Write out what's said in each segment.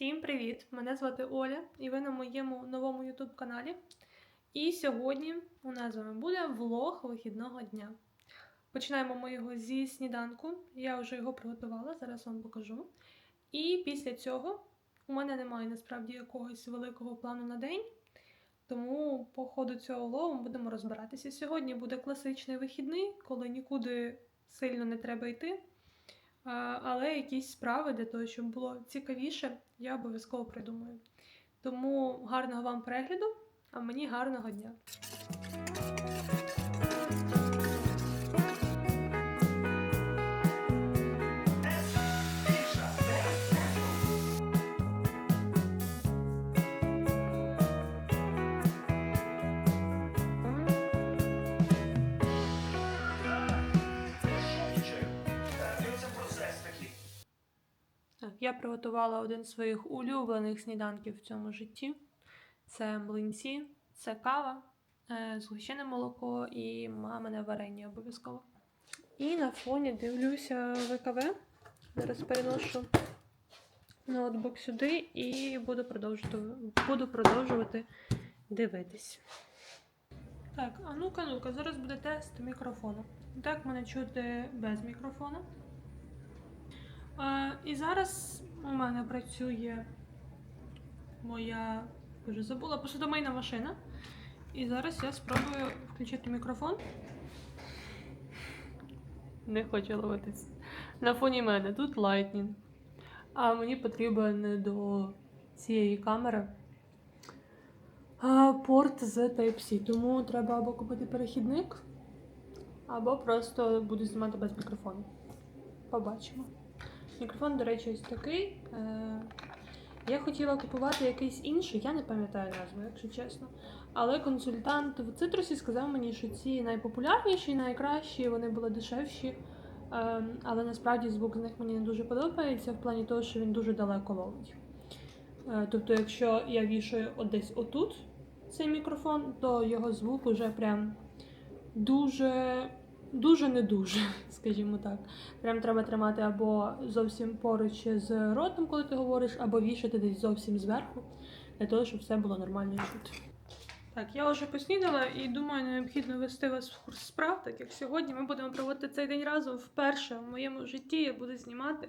Всім привіт! Мене звати Оля, і ви на моєму новому YouTube каналі. І сьогодні у нас з вами буде влог вихідного дня. Починаємо ми його зі сніданку. Я вже його приготувала, зараз вам покажу. І після цього у мене немає насправді якогось великого плану на день. Тому по ходу цього влогу будемо розбиратися. Сьогодні буде класичний вихідний, коли нікуди сильно не треба йти. Але якісь справи для того, щоб було цікавіше, я обов'язково придумаю. Тому гарного вам перегляду, а мені гарного дня. Приготувала один з своїх улюблених сніданків в цьому житті. Це млинці, це кава, е, згущене молоко і мамине варення обов'язково. І на фоні дивлюся ВКВ. Зараз переношу ноутбук сюди і буду продовжувати, буду продовжувати дивитись. Так, а ну-ка, ну-ка, зараз буде тест мікрофону. Так мене чути без мікрофона. Е, і зараз у мене працює моя вже забула посудомийна машина. І зараз я спробую включити мікрофон. Не хочу ловитись. На фоні мене тут Lightning. А мені потрібен до цієї камери порт з Type-C. Тому треба або купити перехідник, або просто буду знімати без мікрофону. Побачимо. Мікрофон, до речі, ось такий. Е, Я хотіла купувати якийсь інший, я не пам'ятаю назву, якщо чесно. Але консультант в цитрусі сказав мені, що ці найпопулярніші, найкращі, вони були дешевші. Е, Але насправді звук з них мені не дуже подобається, в плані того, що він дуже далеко ловить. Е, Тобто, якщо я вішаю десь отут цей мікрофон, то його звук уже прям дуже, дуже не дуже, скажімо так. Прям треба тримати або зовсім поруч з ротом, коли ти говориш, або вішати десь зовсім зверху, для того, щоб все було нормально чути. Так, я вже поснідала і думаю, необхідно вести вас в курс справ, так як сьогодні ми будемо проводити цей день разом вперше в моєму житті. Я буду знімати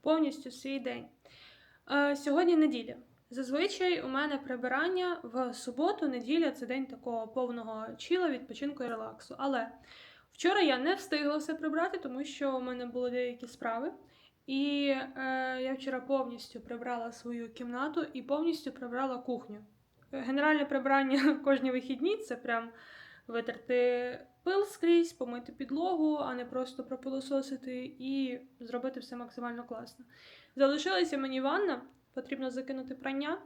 повністю свій день. Е, сьогодні неділя. Зазвичай у мене прибирання в суботу, неділя це день такого повного чіла, відпочинку і релаксу. Але Вчора я не встигла все прибрати, тому що у мене були деякі справи. І е, я вчора повністю прибрала свою кімнату і повністю прибрала кухню. Е, Генеральне прибрання кожні вихідні це прям витерти пил скрізь, помити підлогу, а не просто пропилососити і зробити все максимально класно. Залишилася мені ванна, потрібно закинути прання.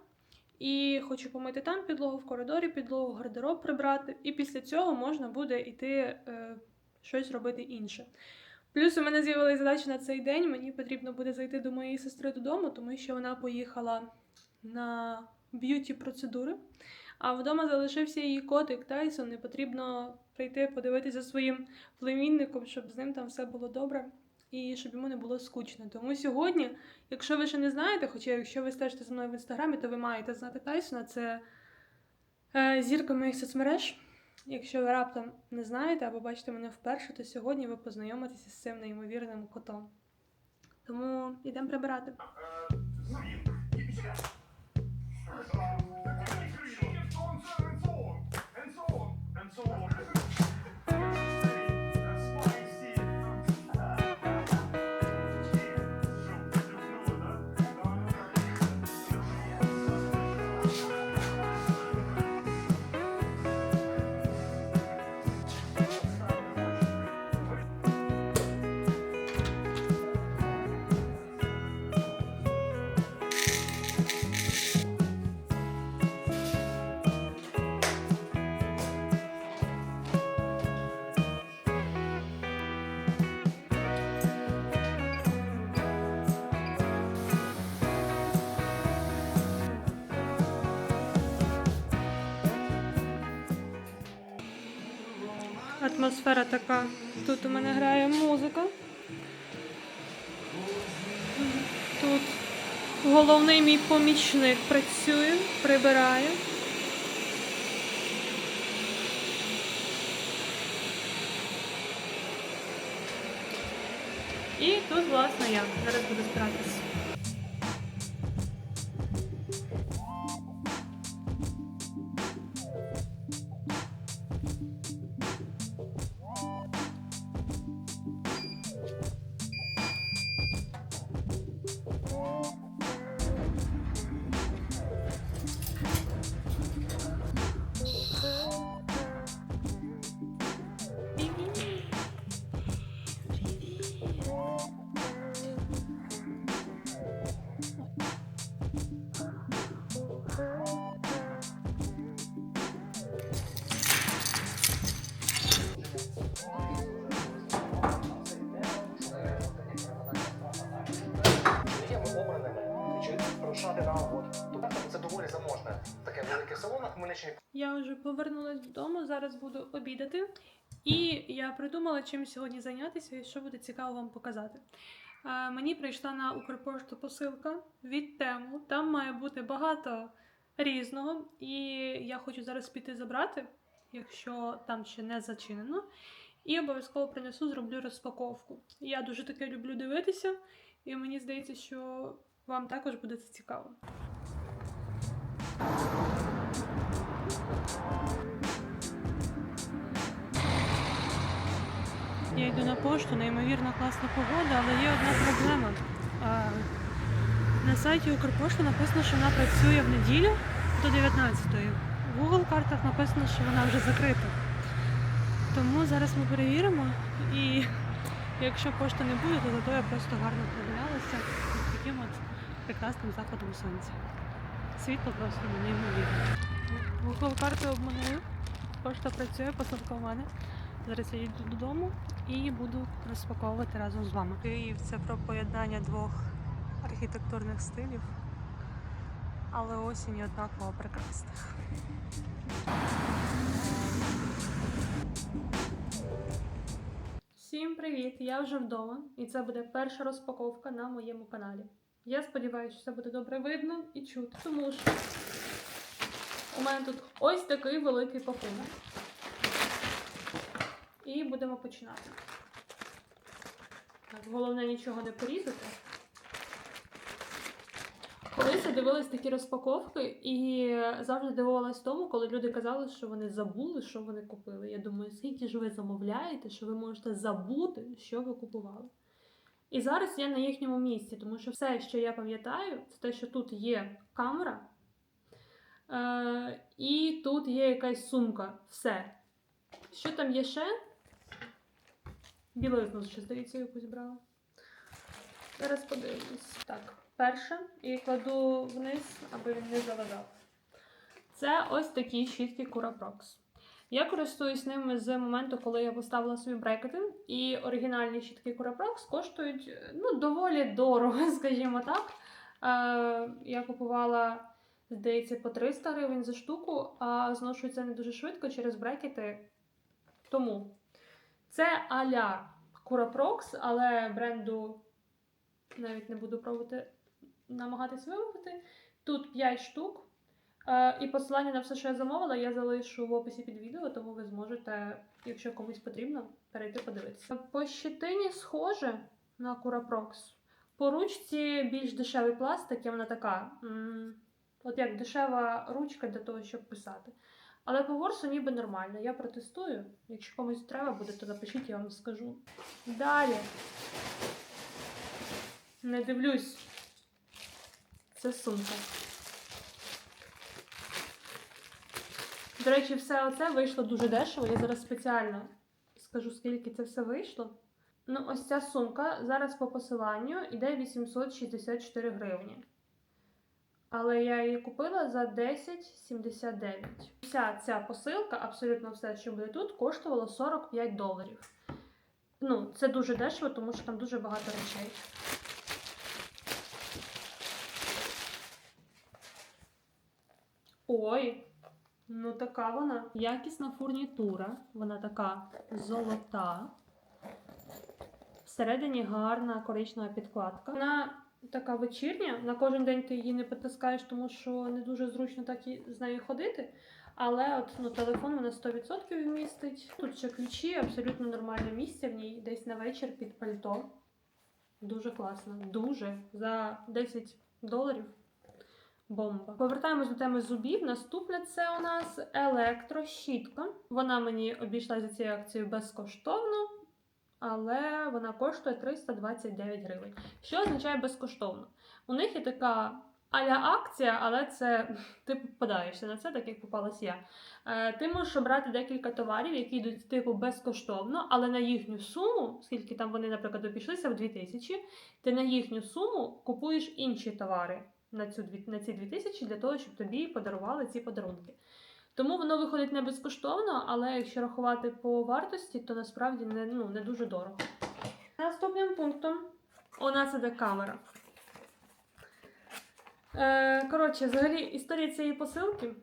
І хочу помити там підлогу, в коридорі підлогу, гардероб прибрати. І після цього можна буде йти е, щось робити інше. Плюс у мене з'явилася задача на цей день. Мені потрібно буде зайти до моєї сестри додому, тому що вона поїхала на б'юті процедури. А вдома залишився її котик Тайсон, і потрібно прийти подивитися своїм племінником, щоб з ним там все було добре і щоб йому не було скучно. Тому сьогодні, якщо ви ще не знаєте, хоча якщо ви стежите за мною в інстаграмі, то ви маєте знати Тайсона. Це е, зірка моїх соцмереж. Якщо ви раптом не знаєте або бачите мене вперше, то сьогодні ви познайомитеся з цим неймовірним котом. Тому йдемо прибирати. Атмосфера така. Тут у мене грає музика. Тут Головний мій помічник працює, прибирає. І тут, власне, я зараз буду збиратись. Я вже повернулась додому, зараз буду обідати. І я придумала, чим сьогодні зайнятися і що буде цікаво вам показати. Е, Мені прийшла на Укрпошту посилка від тему. Там має бути багато різного, і я хочу зараз піти забрати, якщо там ще не зачинено. І обов'язково принесу, зроблю розпаковку. Я дуже таке люблю дивитися, і мені здається, що вам також буде це цікаво. Я йду на пошту, неймовірно класна погода, але є одна проблема. На сайті Укрпошти написано, що вона працює в неділю до 19-ї. В Google картах написано, що вона вже закрита. Тому зараз ми перевіримо і якщо пошти не буде, то зато я просто гарно прогулялася з таким от прекрасним заходом сонця. Світло просто неймовірне. Google карти обманули. Пошта працює, посилка в мене. Зараз я йду додому і буду розпаковувати разом з вами. Київ це про поєднання двох архітектурних стилів, але осінь однаково прекрасних. Всім привіт! Я вже вдома, і це буде перша розпаковка на моєму каналі. Я сподіваюся, що це буде добре видно і чути, тому що у мене тут ось такий великий пакунок. І будемо починати. Так, головне нічого не порізати. Колись я дивилась такі розпаковки і завжди дивувалась тому, коли люди казали, що вони забули, що вони купили. Я думаю, скільки ж ви замовляєте, що ви можете забути, що ви купували. І зараз я на їхньому місці, тому що все, що я пам'ятаю, це те, що тут є камера, е- і тут є якась сумка. Все. Що там є ще? Білизну, ще здається, якусь брала. Зараз подивимось. Так, перше. І кладу вниз, аби він не заважав. Це ось такі щітки Curaprox. Я користуюсь ними з моменту, коли я поставила собі брекети. І оригінальні щітки Curaprox коштують ну, доволі дорого, скажімо так. Е, я купувала, здається, по 300 гривень за штуку, а зношується не дуже швидко через брекети. Тому це а-ля Curaprox, але бренду навіть не буду пробувати намагатись вимовити. Тут 5 штук. Е, і посилання на все, що я замовила, я залишу в описі під відео, тому ви зможете, якщо комусь потрібно, перейти подивитися. По щитині схоже на Curaprox. По ручці більш дешевий пластик, і вона така. От як дешева ручка для того, щоб писати. Але по ворсу ніби нормально. Я протестую. Якщо комусь треба буде, то напишіть, я вам скажу. Далі. Не дивлюсь. Це сумка. До речі, все оце вийшло дуже дешево. Я зараз спеціально скажу, скільки це все вийшло. Ну, ось ця сумка зараз по посиланню йде 864 гривні. Але я її купила за 10,79. Вся ця посилка, абсолютно все, що буде тут, коштувало 45 доларів. Ну, це дуже дешево, тому що там дуже багато речей. Ой, ну така вона. Якісна фурнітура. Вона така золота. Всередині гарна коричнева підкладка. Вона така вечірня. На кожен день ти її не потискаєш, тому що не дуже зручно так і з нею ходити. Але от ну, телефон вона 100% вмістить. Тут ще ключі, абсолютно нормальне місце в ній, десь на вечір під пальто. Дуже класно. Дуже. За 10 доларів. Бомба. Повертаємось до теми зубів. Наступне це у нас електрощітка. Вона мені обійшла за цією акцією безкоштовно, але вона коштує 329 гривень. Що означає безкоштовно? У них є така аля акція, але це ти попадаєшся на це, так як попалась я. Е, ти можеш обрати декілька товарів, які йдуть типу безкоштовно, але на їхню суму, скільки там вони, наприклад, обійшлися в 2000, ти на їхню суму купуєш інші товари на, цю, на ці 2000 для того, щоб тобі подарували ці подарунки. Тому воно виходить не безкоштовно, але якщо рахувати по вартості, то насправді не, ну, не дуже дорого. Наступним пунктом у нас іде камера. Е, коротше, взагалі, історія цієї посилки.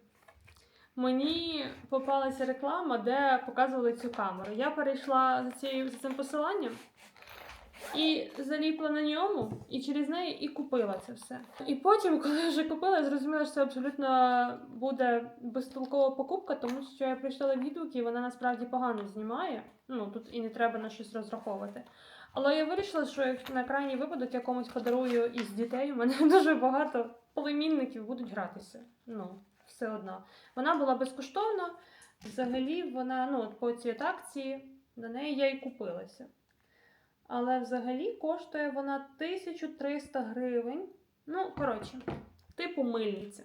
Мені попалася реклама, де показували цю камеру. Я перейшла за, цією, за цим посиланням і заліпла на ньому, і через неї і купила це все. І потім, коли вже купила, я зрозуміла, що це абсолютно буде безтолкова покупка, тому що я прочитала відгуки, і вона насправді погано знімає. Ну тут і не треба на щось розраховувати. Але я вирішила, що на крайній випадок я комусь подарую із дітей, у мене дуже багато племінників будуть гратися. Ну, все одно. Вона була безкоштовна. Взагалі, вона, ну, по цій от акції, на неї я і купилася. Але взагалі коштує вона 1300 гривень. Ну, коротше, типу мильниця.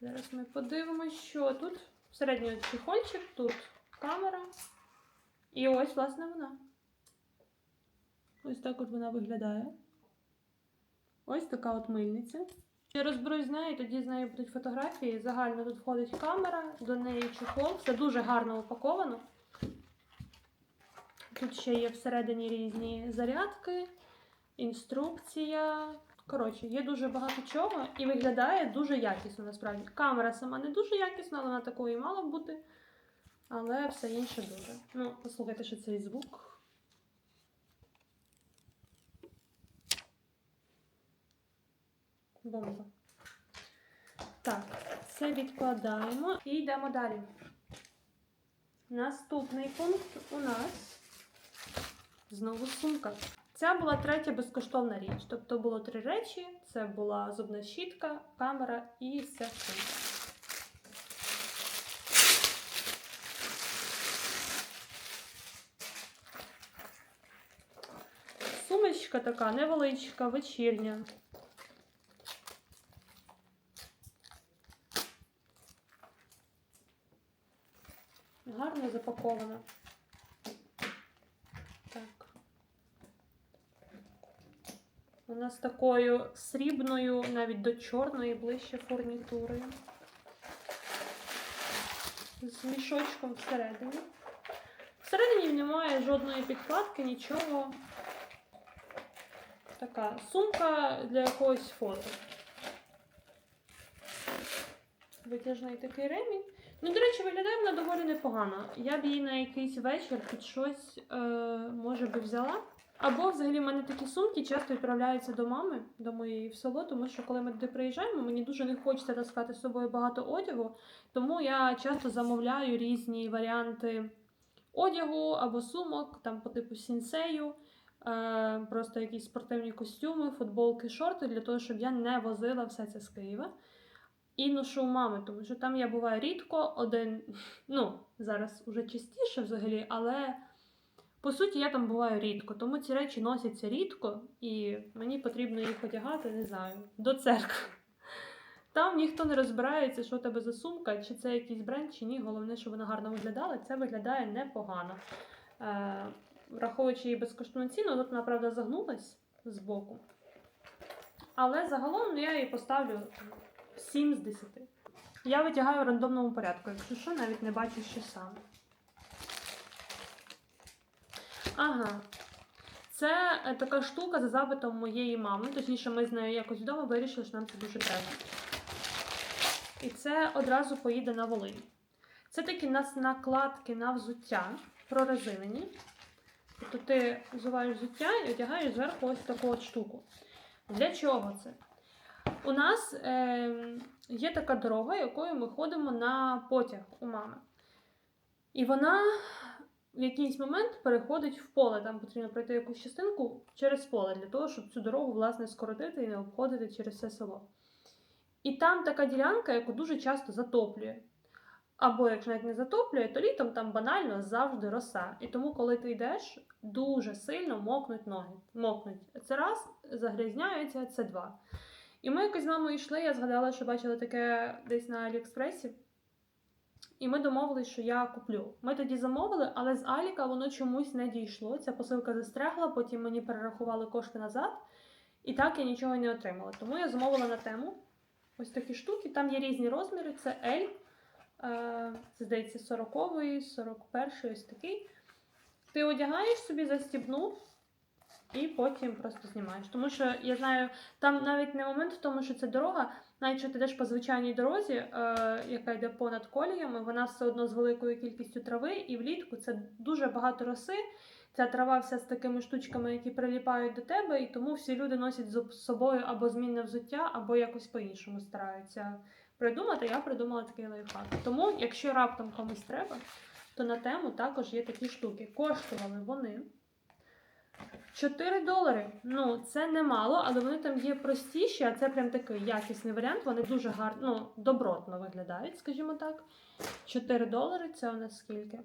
Зараз ми подивимося, що тут. Середній чехольчик, тут камера. І ось, власне, вона. Ось так от вона виглядає. Ось така от мильниця. Я розберусь з нею, тоді з нею будуть фотографії. Загально тут входить камера, до неї чехол. Все дуже гарно упаковано. Тут ще є всередині різні зарядки, інструкція. Коротше, є дуже багато чого і виглядає дуже якісно насправді. Камера сама не дуже якісна, але вона такою мала бути. Але все інше дуже. Ну, послухайте, що цей звук. Бомба. Так, це відкладаємо і йдемо далі. Наступний пункт у нас знову сумка. Ця була третя безкоштовна річ. Тобто було три речі: це була зубна щітка, камера і ця сумка. Сумочка така невеличка, вечірня. Гарно запакована. Так. Вона з такою срібною, навіть до чорної ближче фурнітурою. З мішочком всередині. Всередині немає жодної підкладки, нічого. Така сумка для якогось фото. Витяжний такий ремінь. Ну, до речі, виглядає вона доволі непогано. Я б її на якийсь вечір під щось, е, може би взяла. Або взагалі в мене такі сумки часто відправляються до мами, до моєї в село, тому що коли ми туди приїжджаємо, мені дуже не хочеться таскати з собою багато одягу, тому я часто замовляю різні варіанти одягу або сумок, там по типу сінсею, е, просто якісь спортивні костюми, футболки, шорти, для того, щоб я не возила все це з Києва. І ношу у мами, тому що там я буваю рідко, один, ну, зараз уже частіше взагалі, але по суті я там буваю рідко. Тому ці речі носяться рідко, і мені потрібно їх одягати, не знаю, до церкви. Там ніхто не розбирається, що у тебе за сумка, чи це якийсь бренд, чи ні. Головне, щоб вона гарно виглядала. Це виглядає непогано. Е, враховуючи її безкоштовну ціну, тут вона, правда, загнулась з боку. Але загалом я її поставлю 7 з 10. Я витягаю в рандомному порядку, якщо що, навіть не бачу, що саме. Ага. Це е, така штука за запитом моєї мами. Точніше, ми з нею якось вдома вирішили, що нам це дуже треба. І це одразу поїде на Волинь. Це такі нас накладки на взуття прорезинені. Тобто ти взуваєш взуття і одягаєш зверху ось таку от штуку. Для чого це? У нас е, є така дорога, якою ми ходимо на потяг у мами. І вона в якийсь момент переходить в поле. Там потрібно пройти якусь частинку через поле для того, щоб цю дорогу власне скоротити і не обходити через все село. І там така ділянка, яку дуже часто затоплює. Або якщо навіть не затоплює, то літом там банально завжди роса. І тому, коли ти йдеш, дуже сильно мокнуть ноги. Мокнуть. Це раз, загрязняються, це два. І ми якось з мамою йшли, я згадала, що бачила таке десь на Аліекспресі. І ми домовились, що я куплю. Ми тоді замовили, але з Аліка воно чомусь не дійшло. Ця посилка застрягла, потім мені перерахували кошти назад. І так я нічого не отримала. Тому я замовила на тему ось такі штуки. Там є різні розміри. Це L, це здається, 40 41 ось такий. Ти одягаєш собі, застібнув, і потім просто знімаєш. Тому що я знаю, там навіть не момент в тому, що це дорога, навіть якщо ти йдеш по звичайній дорозі, е, яка йде понад коліями, вона все одно з великою кількістю трави, і влітку це дуже багато роси. Ця трава вся з такими штучками, які приліпають до тебе, і тому всі люди носять з собою або змінне взуття, або якось по-іншому стараються придумати. Я придумала такий лайфхак. Тому, якщо раптом комусь треба, то на тему також є такі штуки. Коштували вони 4 долари. Ну, це немало, але вони там є простіші, а це прям такий якісний варіант. Вони дуже гарно, ну, добротно виглядають, скажімо так. 4 долари це у нас скільки?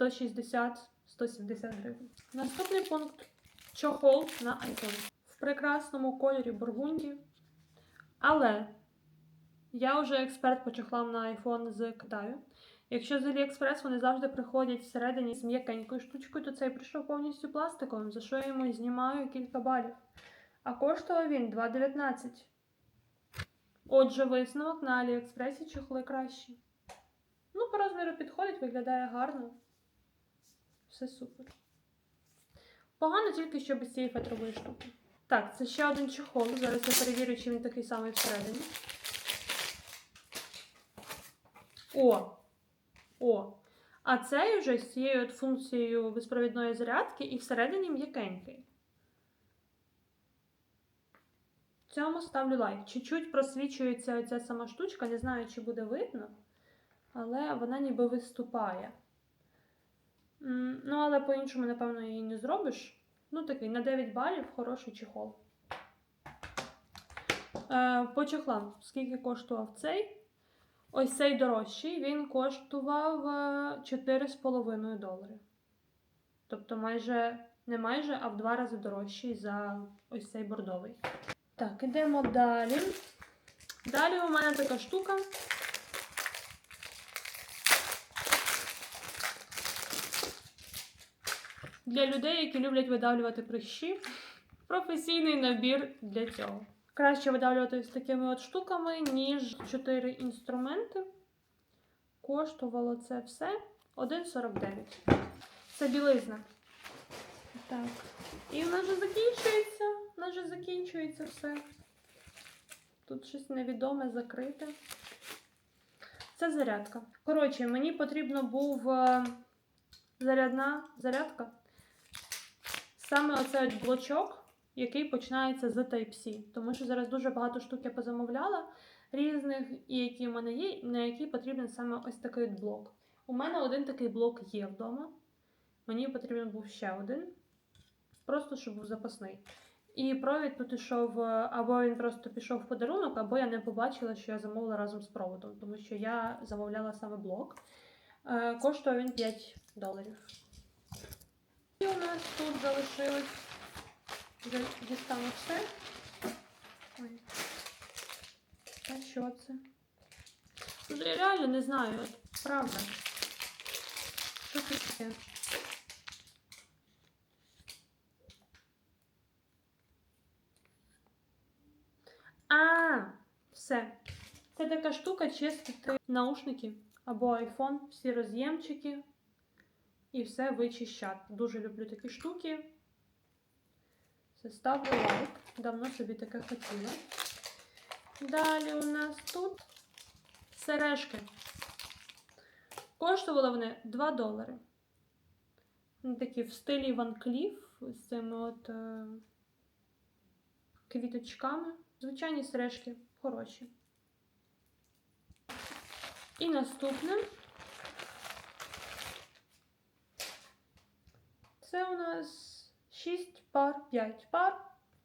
160-170 гривень. Наступний пункт чохол на iPhone. В прекрасному кольорі бургунді. Але я вже експерт по чохлам на iPhone з Китаю. Якщо з AliExpress вони завжди приходять всередині з м'якенькою штучкою, то цей прийшов повністю пластиковим, за що я йому знімаю кілька балів. А коштував він 2,19. Отже, висновок на AliExpress чохли кращі. Ну, по розміру підходить, виглядає гарно. Все супер. Погано тільки що без цієї фетрової штуки. Так, це ще один чохол. Зараз я перевірю, чи він такий самий всередині. О! О! А цей вже з цією функцією безпровідної зарядки і всередині м'якенький. Цьому ставлю лайк. Чуть-чуть просвічується ця сама штучка, не знаю, чи буде видно, але вона ніби виступає. Ну, але по-іншому, напевно, її не зробиш. Ну, такий на 9 балів хороший чехол. Е, по чехлам, скільки коштував цей? Ось цей дорожчий, він коштував е, 4,5 долари. Тобто майже не майже, а в два рази дорожчий за ось цей бордовий. Так, ідемо далі. Далі у мене така штука. Для людей, які люблять видавлювати прищі, професійний набір для цього. Краще видавлювати з такими от штуками, ніж 4 інструменти. Коштувало це все 1,49. Це білизна. Так. І в нас вже закінчується. У нас вже закінчується все. Тут щось невідоме закрите. Це зарядка. Коротше, мені потрібно був е, зарядна зарядка. Саме оцей блочок, який починається з Type-C. Тому що зараз дуже багато штук я позамовляла різних, і які в мене є, на які потрібен саме ось такий блок. У мене один такий блок є вдома. Мені потрібен був ще один. Просто щоб був запасний. І провід тут ішов, е, або він просто пішов в подарунок, або я не побачила, що я замовила разом з проводом, тому що я замовляла саме блок. Е, коштує він 5 доларів. І у нас тут залишилось дістану все. Ой. А що це? Вже я реально не знаю, правда. Що це таке? А, все. Це така штука чистити наушники або iPhone, всі роз'ємчики і все вичищати. Дуже люблю такі штуки. Ставлю лайк. Давно собі таке хотіла. Далі у нас тут сережки. Коштували вони 2 долари. Такі в стилі Ван Кліф з цими от е, квіточками. Звичайні сережки хороші. І наступне. Це у нас 6 пар, 5 пар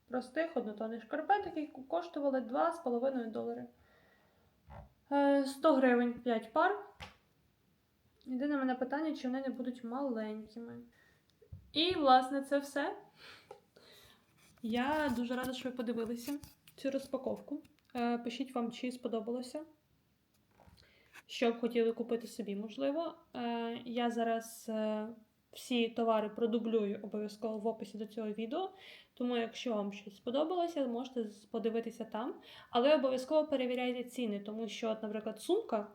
простих однотонних шкарпеток, які коштували 2,5 долари. Е, 100 гривень 5 пар. Єдине мене питання, чи вони не будуть маленькими. І, власне, це все. Я дуже рада, що ви подивилися цю розпаковку. Е, Пишіть вам, чи сподобалося. Що б хотіли купити собі, можливо. Е, Я зараз е, всі товари продублюю обов'язково в описі до цього відео. Тому, якщо вам щось сподобалося, можете подивитися там. Але обов'язково перевіряйте ціни, тому що, наприклад, сумка,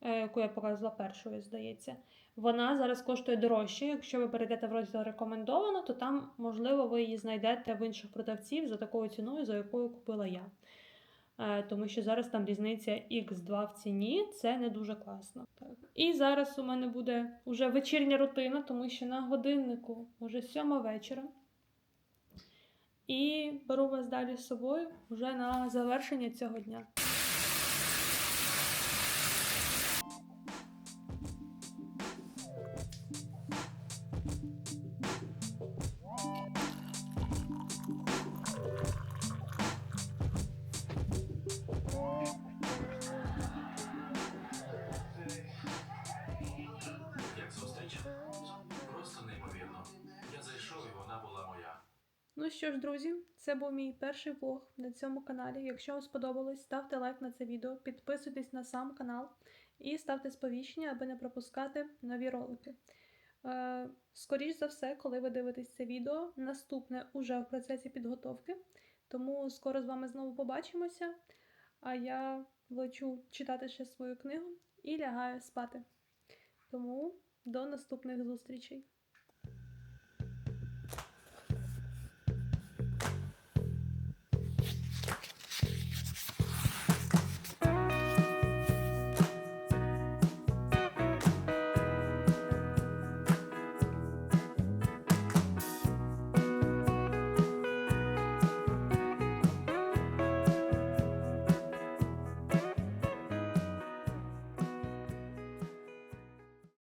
е, яку я показувала першою, здається, вона зараз коштує дорожче. Якщо ви перейдете в розділ рекомендовано, то там, можливо, ви її знайдете в інших продавців за такою ціною, за якою купила я. Е, Тому що зараз там різниця X2 в ціні, це не дуже класно. Так. І зараз у мене буде вже вечірня рутина, тому що на годиннику вже сьома вечора. І беру вас далі з собою вже на завершення цього дня. Це був мій перший влог на цьому каналі. Якщо вам сподобалось, ставте лайк на це відео, підписуйтесь на сам канал і ставте сповіщення, аби не пропускати нові ролики. Е, скоріш за все, коли ви дивитесь це відео, наступне уже в процесі підготовки. Тому скоро з вами знову побачимося. А я лечу читати ще свою книгу і лягаю спати. Тому до наступних зустрічей.